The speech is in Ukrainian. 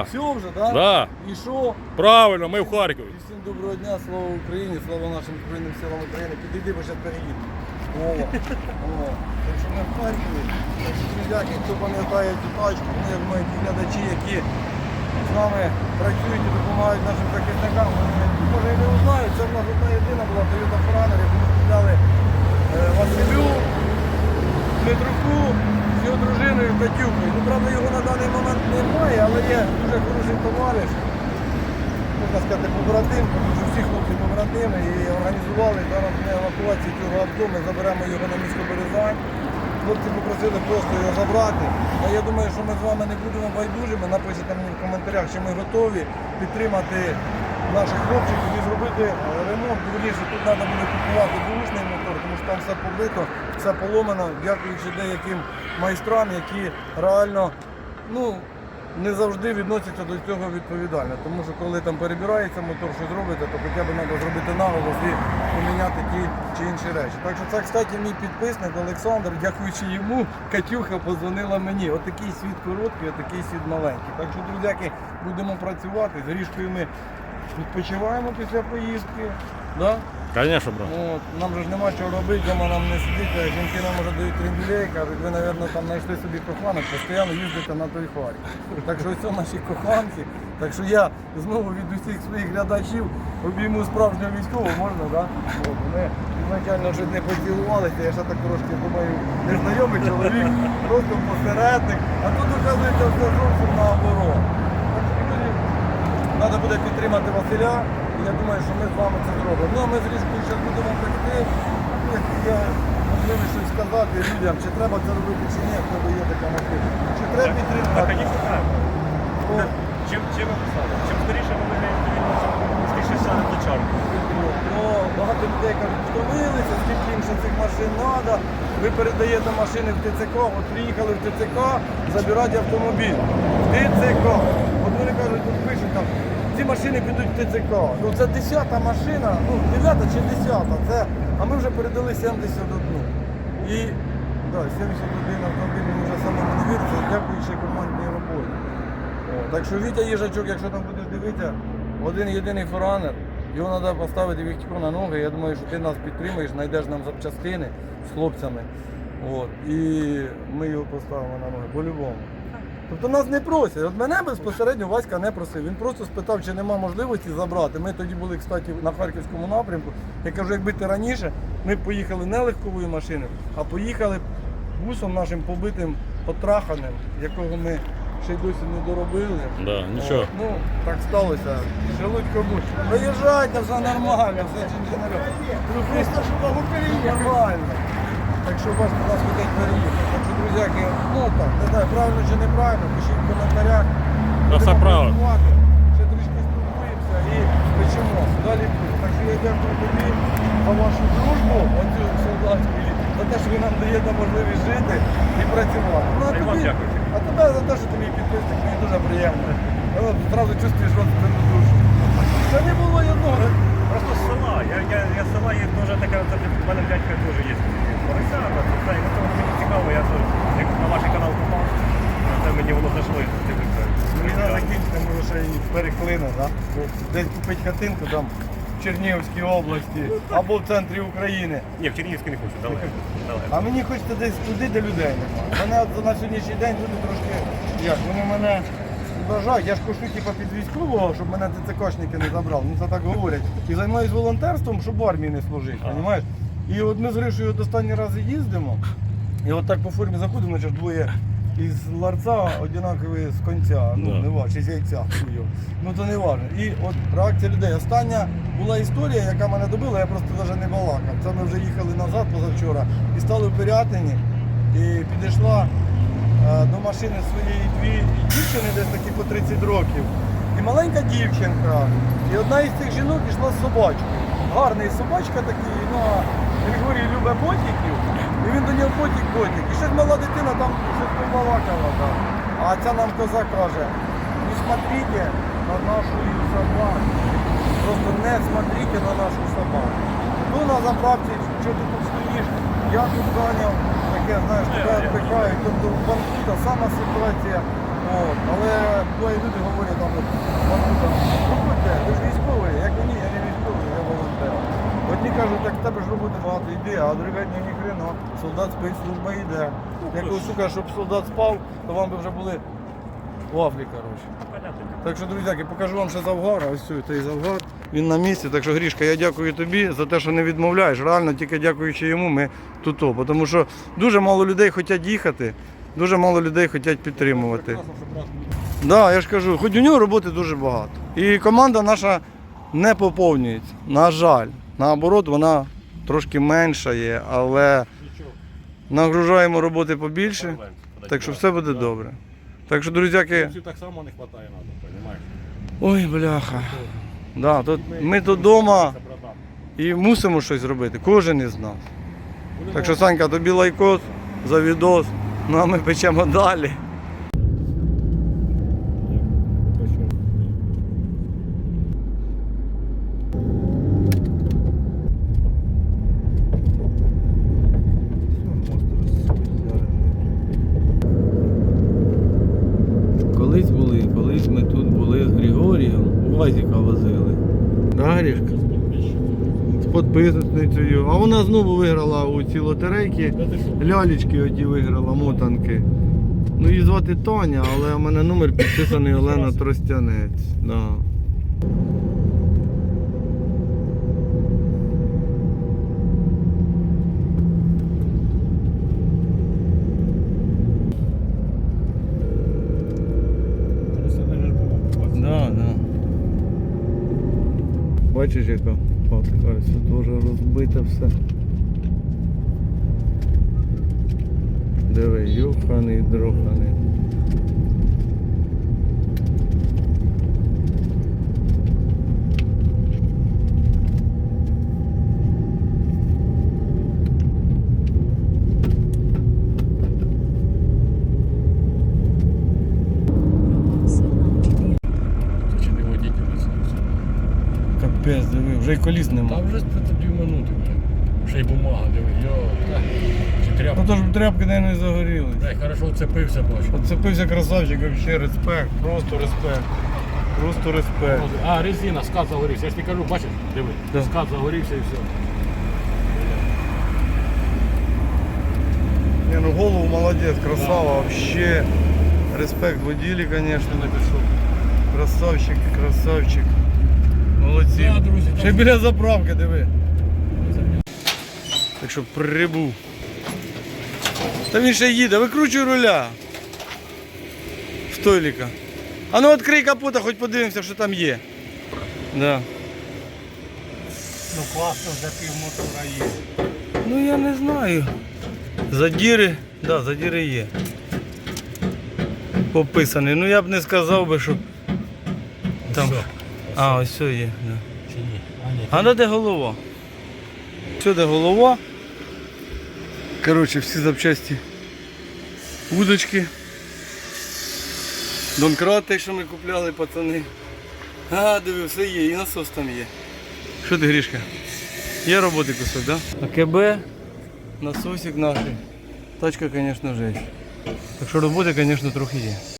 Все вже, так? Да. І що? Правильно, ми в Харкові. І всім доброго дня, слава Україні, слава нашим Збройним силам України. Підійди, бо зараз переїду. О, о. Так що ми в Харкові. Так що, друзяки, хто пам'ятає цю тачку, ну, ті глядачі, які з нами працюють і допомагають нашим захисникам, вони може і не знають. Це в нас одна єдина була Toyota Forerunner, яку ми купляли е, Василю, Дмитруку його дружиною Катюкою. Ну, правда, його на даний момент немає, але є дуже хороший товариш можна сказати, побратим, тому що всі хлопці побратими і організували зараз для евакуації цього авто. Ми заберемо його на місто Березань. Хлопці попросили просто його забрати. А я думаю, що ми з вами не будемо байдужими. Напишіть мені в коментарях, що ми готові підтримати наших хлопчиків і зробити е, ремонт. Вірніше, тут треба буде купувати бушний мотор, тому що там все побито, все поломано, дякуючи деяким майстрам, які реально ну, не завжди відносяться до цього відповідально. Тому що коли там перебирається мотор, щось робиться, то хоча б треба зробити наголос і поміняти ті чи інші речі. Так що це, кстати, мій підписник Олександр, дякуючи йому, Катюха позвонила мені. Отакий світ короткий, отакий світ маленький. Так що, друзяки, будемо працювати. З Грішкою ми відпочиваємо після поїздки. Да? Звісно, брат. От, нам же ж нема чого робити, вдома нам не сидіти, а жінки нам може дають трендюлей, кажуть, ви, мабуть, там знайшли собі коханок, постійно їздите на той фарі. Так що ось наші коханки. Так що я знову від усіх своїх глядачів обійму справжнього військового, можна, так? Да? Ми ізначально вже не поцілувалися, я ще так трошки думаю, незнайомий чоловік, просто посередник, а тут оказується все зовсім наоборот. Так Треба буде підтримати Василя, і я думаю, що ми з вами це зробимо. Ну а ми з Ріжкою зараз будемо. Ну, як Є можливість щось сказати людям, чи треба це робити, чи ні, тебе є така можливість. Чи треба Так, підтримати? звісно, так. Чим, чим писали? Чим скоріше ви виграєте війну, чим скоріше сяде до чарки. Ну, багато людей кажуть, втомилися, скільки їм ще цих машин треба. Ви передаєте машини в ТЦК, от приїхали в ТЦК забирати автомобіль. В ТЦК. Вони кажуть, от пишуть там, ці машини підуть в ТЦК. Ну це 10-та машина, ну 9 чи 10-та, це, а ми вже передали 71. І да, 71 автомобіль мені вже самому не віриться, дякуючи командній роботі. О, так що Вітя Їжачок, якщо там будеш дивитися, один єдиний форанер, його треба поставити віхтіку на ноги. Я думаю, що ти нас підтримаєш, знайдеш нам запчастини з хлопцями. От, і ми його поставимо на ноги по-любому. Тобто нас не просять. От мене безпосередньо Васька не просив. Він просто спитав, чи нема можливості забрати. Ми тоді були, кстати, на Харківському напрямку. Я кажу, якби ти раніше, ми б поїхали не легковою машиною, а поїхали бусом нашим побитим, потраханим, якого ми ще й досі не доробили. Да, нічого. От, Ну, так сталося. Желудько будь. Виїжджайте, все нормально, все чинчинарем. Просто що. Нормально. Так що бачите, нас хотять переїхати. Так що, друзяки, ну так, не знаю, правильно чи неправильно, пишіть в коментарях. Та все правильно. Ще трішки спілкуємося і печемо. Далі буде. Так що я дякую тобі за вашу дружбу, оцю солдатську, і за те, що ви нам даєте можливість жити і працювати. Ну, А дякую. а тебе за те, що ти мій підписник, мені дуже приємно. Ну, Одразу чувствуєш родственну душу. Ще не було одного. Просто з села. Я, я, я з села є дуже така, в мене дядька теж є. Поросята, це мені цікаво, я теж, як на ваш канал попав, це мені воно зайшло. Війна закінчиться, може ще і переклине, да? десь купити хатинку там в Чернігівській області або в центрі України. Ні, в Чернігівській не хочу, далеко. далеко. А мені хочеться десь туди, де людей немає. Мене от на сьогоднішній день люди трошки, як, вони мене вважають, я ж кошу типу, під військового, щоб мене ТЦКшники не забрали. Ну це так говорять. І займаюся волонтерством, щоб в армії не служити, розумієш? І от ми з Гришою от останні рази їздимо, і от так по формі заходимо, значить двоє із ларца однакові з конця, ну Да. не важно, чи з яйця, ну то не важно. І от реакція людей. Остання була історія, яка мене добила, я просто навіть не балакав. Це ми вже їхали назад позавчора і стали в Пирятині, і підійшла до машини своєї дві дівчини, десь такі по 30 років. І маленька дівчинка. І одна із цих жінок пішла з собачкою. Гарний собачка такий, ну а Григорій любить ботиків, і він до нього потік потік. І щось мала дитина там щось побалакала. там. А ця нам коза каже, не смотрите на нашу собаку. Просто не смотрите на нашу собаку. Ну на заправці, що ти тут стоїш, я тут зайняв, таке, знаєш, тебе відпихають. Тобто Банкута, банку сама ситуація От, але твої люди говорять там, банкута, «Бабуся, проходьте, ви ж військовий, як ні, я не військовий, я волонтер. Одні кажуть, так в тебе ж роботи багато йде, а другі ні, ні хрена, солдат спить, служба йде. Якщо, кажу, сука, щоб солдат спав, то вам би вже були в Африці, коротше. Так що, друзяки, покажу вам ще завгар, ось цей завгар. Він на місці. Так що, Грішка, я дякую тобі за те, що не відмовляєш. Реально, тільки дякуючи йому, ми тут. то. Тому що дуже мало людей хочуть їхати, дуже мало людей хочуть підтримувати. Так, да, я ж кажу, хоч у нього роботи дуже багато. І команда наша не поповнюється. На жаль, наоборот, вона трошки менша є, але нагружаємо роботи побільше, так що все буде добре. Так що, друзяки. Так само не вистачає надо, розумієш? Ой, бляха. Да, тут, ми додому і мусимо щось зробити, кожен із нас. Так що, Санька, тобі лайкос за відос. Ну а ми печемо далі. Колись були, колись ми тут були з Григорієм, Вазіка возили. Да, Грішка? З підписницею. А вона знову виграла у ці лотерейки. Лялечки оті виграла, мотанки. Ну її звати Тоня, але у мене номер підписаний Олена Тростянець. Да, да. Бачиш, яка хатка, ось теж все. Диви, юханий, дроханий. Чи не водіть Капець, диви, вже коліс нема. Там вже дві минути, блядь. Ще й бумага, диви, йо. Чи Ну то ж тряпки не загоріли. Дай, хорошо вцепився, бачу. Оцепився красавчик, вообще респект, просто респект. Просто респект. А, резина, скат загорівся. Я ж тобі кажу, бачиш, диви, Да. скат загорівся і все. Не, ну голову молодець, красава, вообще. Респект воділі, конечно. Красавчик, красавчик. Молодці. Да, друзі, Ще й біля заправки, диви. Так що прибув. Та він ще їде, викручуй руля. Стойліка. А ну відкрий капота, хоч подивимося, що там є. Да. Ну класно, за пів мотора є. Ну я не знаю. Задіри, да, задіри є. Пописаний. Ну я б не сказав би, що там. Все. А, ось все є. Да. Чи ні? А, ні. А ну де голова? Де голова? Коротше, всі запчасті. Удочки. Донкрат, те, що ми купляли, пацани. А, диви, все є, і насос там є. Що ти, Грішка? Є роботи кусок, так? Да? АКБ, насосик наш. Тачка, звісно, жесть. Так що роботи, звісно, трохи є.